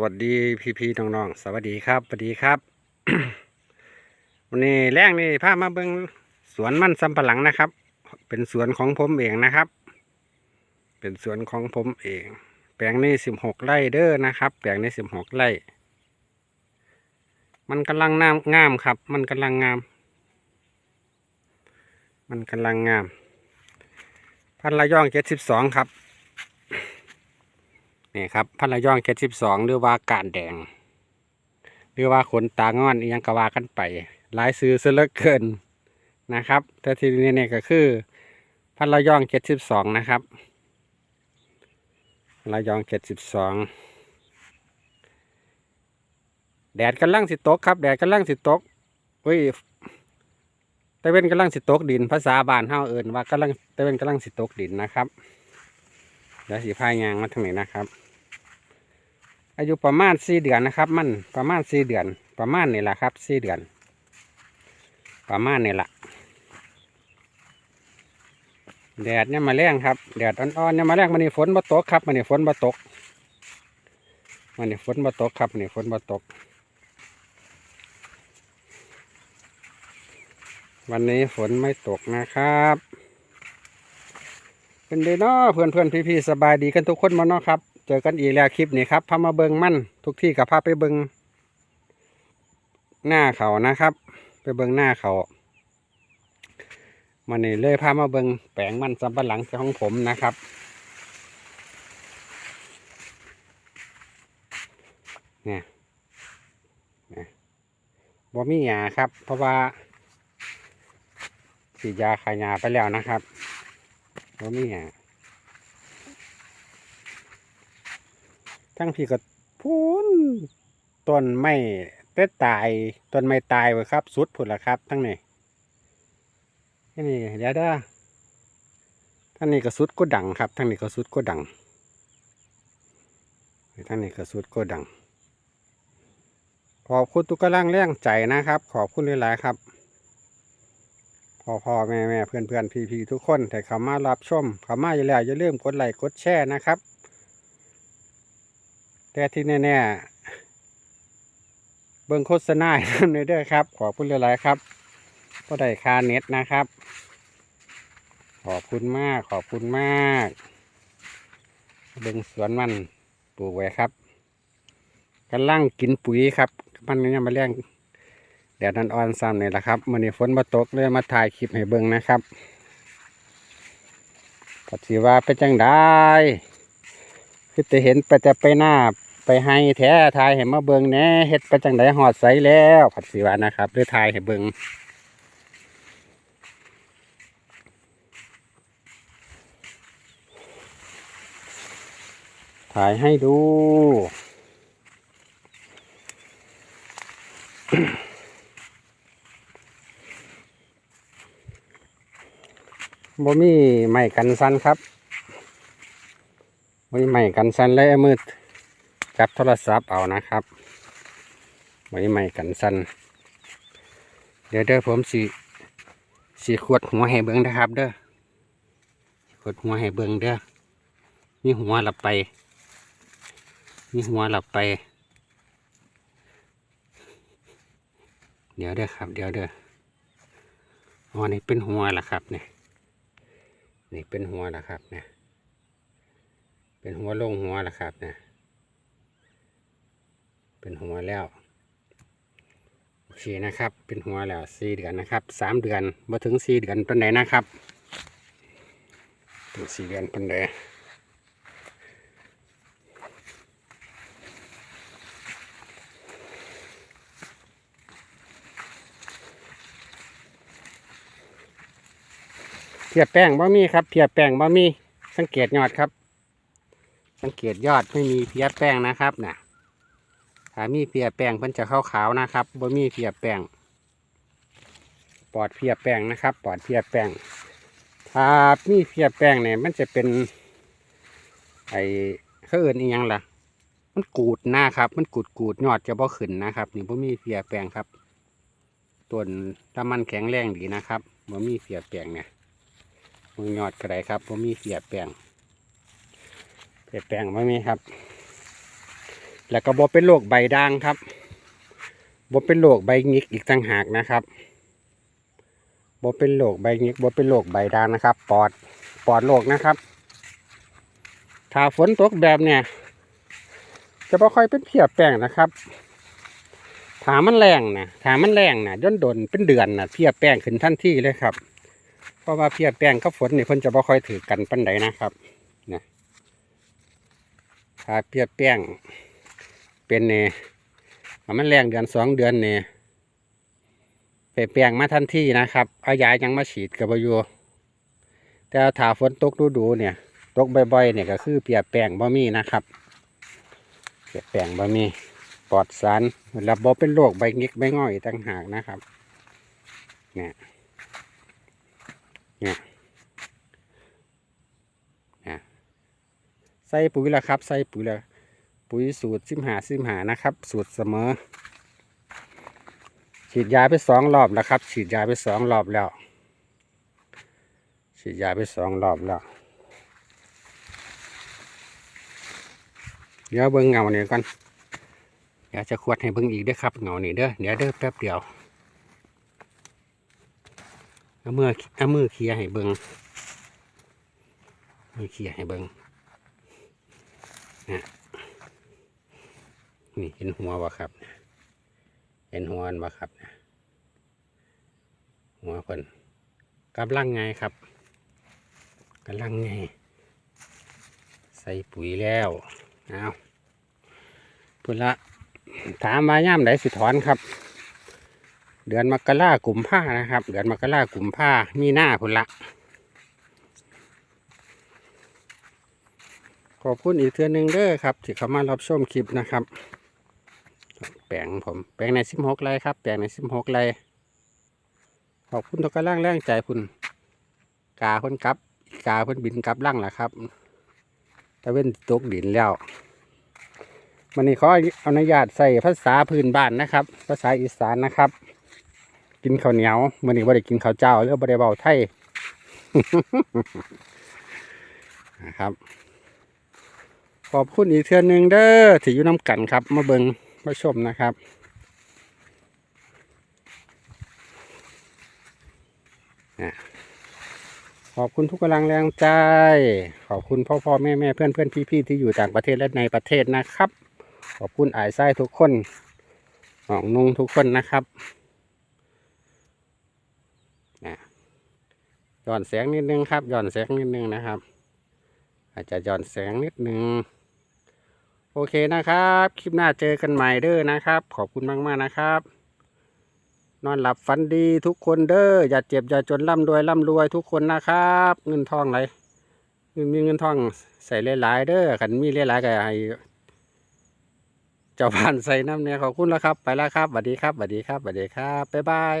วัสดีพี่พี่น้องๆสวัสดีครับสวัสดีครับ วันนี้แรงนี่พามาเบิ่งสวนมันสำปะหลังนะครับ เป็นสวนของผมเองนะครับ เป็นสวนของผมเอง แปลงนี้สิบหกไร่เด้อนะครับ แปลงนี้สิบหกไร่ มันกำลังงามงามครับ มันกำลังงาม มันกำลังงาม พันละย่องเจ็ดสิบสองครับ นี่ครับพันละย่องเจ็ดสิบสองหรือว่าการแดง หรือว่าขนตางอนยังกว่ากันไปหลายซื้อซะเลือเกินนะครับ แต่ทีนี้เนี่ยก็คือพันละย่องเจ็ดสิบสองนะครับพันละย่องเจ็ดสิบสองแดดกำลังสิตกครับ แดดกำลังสิตกเฮ้ยตะเวนกำลังสิตกดิน ภาษาบ้านเฮาเอิ้นว่ากำลังตะเวนกำลังสิตกดินนะครับเดี๋ยวสีพายยางมาทางนี้นะครับ อายุประมาณสี่เดือนนะครับ มันประมาณสี่เดือน ประมาณนี่แหละครับสี่เดือน ประมาณนี่แหละแดดเนี่ยมาแรงครับแดดอ่อนๆเนี่ยมาแรงมันนี่ฝนมาตกครับมันนี่ฝนมาตกมันนี่ฝนมาตกครับมันนี่ฝนมาตก วันนี้ฝนไม่ตกนะครับเป็นเดเนาะเพื่อนเพื่อนพี่พี่ๆสบายดีกันทุกคนมาเนาะครับ จอกันอีกแล้วคลิปนี้ครับพามาเบิงมั่นทุกที่กับพาไปเบิงหน้าเขานะครับ ไปเบิงหน้าเขามันนี่เลยพามาเบิงแปลงมันสำปะหลังของผมนะครับ เนี่ยเนี่ยบ่มีหยาครับ เพราะว่าฉีดยาขายยาไปแล้วนะครับบ่มีหยัง ทั้งพี่ก็พูนต้นไม้เต้ตายต้นไม้ตายไว้ครับ สุดผุดละครับ ทั้งนี้นี่นี่เดี๋ยวด้ทั้งนี้ก็สุดก็ดังครับ ทั้งนี้ก็สุดก็ดังทั้งนี้ก็สุดก็ดัง ขอบคุณทุกกำลังแรงใจนะครับ ขอบคุณหลายๆครับพ่อพ่อแม่แม่เพื่อนเพื่อนพี่พี่ทุกคนแต่เขามารับชมเขามาอยู่แล้วอย่าลืมกดไลค์กดแชร์นะครับ แต่ที่แน่ๆเบิ่งโฆษณาในำหน่ยเด้อครับ ขอบคุณหลายๆครับก็ได้คาเน็ตนะครับ ขอบคุณมากขอบคุณมากเบิ่งสวนมันปลูกไว้ครับกำลังกินปุ๋ยครับ มันยังมาเลี้ยงแดดนันอ่อนซ้ำนี่แหละครับมันนี้ฝนมาตกเลยมาถ่ายคลิปให้เบิ่งนะครับปัจจิว่าเป็นจังได้คือจะเห็นไปจะไปหน้า ไปให้แท้ถ่ายให้มาเบิงแน่เฮ็ดไปจังไดหอดใสแล้วปัจจิว่านะครับหรือถ่ายให้เบิงถ่ายให้ดู บ่มีไม้กันสันครับบ่มีไม้กันสันเลยมือ จับโทรศัพท์เอานะครับบ่มีไม้กันสันเดี๋ยวเด้อผมสิสิขวดหัวให้เบิ่งนะครับ เด้อขวดหัวให้เบิ่งเด้อมีหัวหลับไป มีหัวหลับไป เดี๋ยวเด้อครับ เดี๋ยวเด้ออ๋อนี่เป็นหัวล่ะครับเนี่ยนี่เป็นหัวล้วครับเนี่ยเป็นหัวลงหัวล้วครับเนี่ย เป็นหัวแล้วโอเคนะครับ เป็นหัวแล้วสี่เดือนนะครับสามเดือนมาถึงสี่เดือนเป็นไหนนะครับถึงสี่เดือนเป็นไหนเพียแป้งบ่มีครับเพียแป้งบ่มีสังเกตยอดครับ สังเกตยอดไม่มีเพียแป้งนะครับนะ ถ้ามีเพียแป้งเพิ่นจะขาวๆนะครับบ่มีเพียแป้งปลอดเพียแป้งนะครับปลอดเพียแป้งถ้ามีเพียแป้งเนี่ยมันจะเป็นไอ้เขาเอื่นอีหยังล่ะ มันกูดหน้าครับ มันกูดกูดยอดจะบ่ขึ้นนะครับนี่บ่มีเพียแป้งครับต้นถ้ามันแข็งแรงดีนะครับบ่มีเพียแป้งเนี่ยมึงยอดกระไดครับผมมีเสียแป้งเสียแป้งไม่มีครับ แล้วก็บ่เป็นโรคใบด่างครับบ่เป็นโรคใบงิกอีกต่างหากนะครับบ่เป็นโรคใบงิกบ่เป็นโรคใบด่างนะครับ ปอดปอดโรคนะครับ ถ้าฝนตกแบบเนี่ย จะบ่ค่อยเป็นเพียแป้งนะครับถามันแรงนะถามันแรงนะย่นดนเป็นเดือนนะเพียแป้งขึ้นทันทีเลยครับ เพราะว่าเพียแป้งกับฝนนี่เพิ่นจะบ่ค่อยถือกันปันใดนะครับนะถ้าเพียแป้ง เป็นเนี่ยมันแรงเดือนสองเดือนเนี่ยเพียแป้งมาทันทีนะครับ เอายายังมาฉีดกับอยู่แต่ถ้าฝนตกดูๆเนี่ย ตกบ่อยๆเนี่ยก็คือเพียกแป้งบ่มีนะครับเพียกแป้งบ่มีปลอดสารระบบเป็นโรคใบงิกใบง่อยต่างหากนะครับ เนี่ย เนี่ยเนี่ยใส่ปุ๋ยแล้วครับ ใส่ปุ๋ยแล้ว ปุ๋ยสูตรสิมหาสิมหานะครับ สูตรเสมอ ฉีดยาไปสองรอบแล้วครับ ฉีดยาไปสองรอบแล้ว ฉีดยาไปสองรอบแล้ว เดี๋ยวเบิ่งเงาเนี่ยก่อนเดี๋ยวจะขวดให้เบิ่งอีกด้ครับเงานี่เด้อเดี๋ยวเด้อแป๊บเดียวเอามือเอามือเคลียร์ให้เบิ่งมือเคลียร์ให้เบิ่งนะ นี่เห็นหัววะครับ เห็นหัวอันวะครับ หัวเพิ่นกำลังไงครับกำลังไง ใส่ปุ๋ยแล้วเอาพุ่นละถามมาย่ามไหนสิถอนครับ เดือนมกรากลุ่มผ้านะครับ เดือนมกรากลุ่มผ้ามีหน้าพุ่นละขอบคุณอีกเทือหนึงเด้อครับ ที่เข้ามารับชมคลิปนะครับ ปลงผมแปลงในสิบหกไรครับแปลงในสิบหกไรขอบคุณทุกกำลังแรงใจคุณกาเพ่นกลับกาเพ่นบินกลับล่างแหละครับตะเว้นตกดินแล้วมันนี่ขออนุญาตใส่ภาษาพื้นบ้านนะครับ ภาษาอีสานนะครับ กินข้าวเหนียวมันนี่บ่ได้กินข้าวเจ้าหรือบ่ได้เบาไทยนะครับขอบคุณอีกเทือนหนึ่งเด้อที่อยู่น้ำกันครับ มาเบิง มาชมนะครับ ขอบคุณทุกกำลังแรงใจ ขอบคุณพ่อพ่อแม่แม่เพื่อนเพื่อนพี่พี่ที่อยู่ต่างประเทศและในประเทศนะครับ ขอบคุณอายไส้ทุกคนน้องนุ่งทุกคนนะครับนะย้อนแสงนิดนึงครับย้อนแสงนิดนึงนะครับ อาจจะย้อนแสงนิดนึง โอเคนะครับ คลิปหน้าเจอกันใหม่เด้อนะครับ ขอบคุณมากมากนะครับ นอนหลับฝันดีทุกคนเด้ออย่าเจ็บอย่าจนร่ำรวยร่ำรวยทุกคนนะครับ เงินทองไหลเงินมีเงินทองใส่หลายๆเด้อขันมีหลายๆก็ให้เจ้าบ้านใส่น้ำเนี่ยขอบคุณแล้วครับ ไปแล้วครับสวัสดีครับสวัสดีครับสวัสดีครับบ๊ายบาย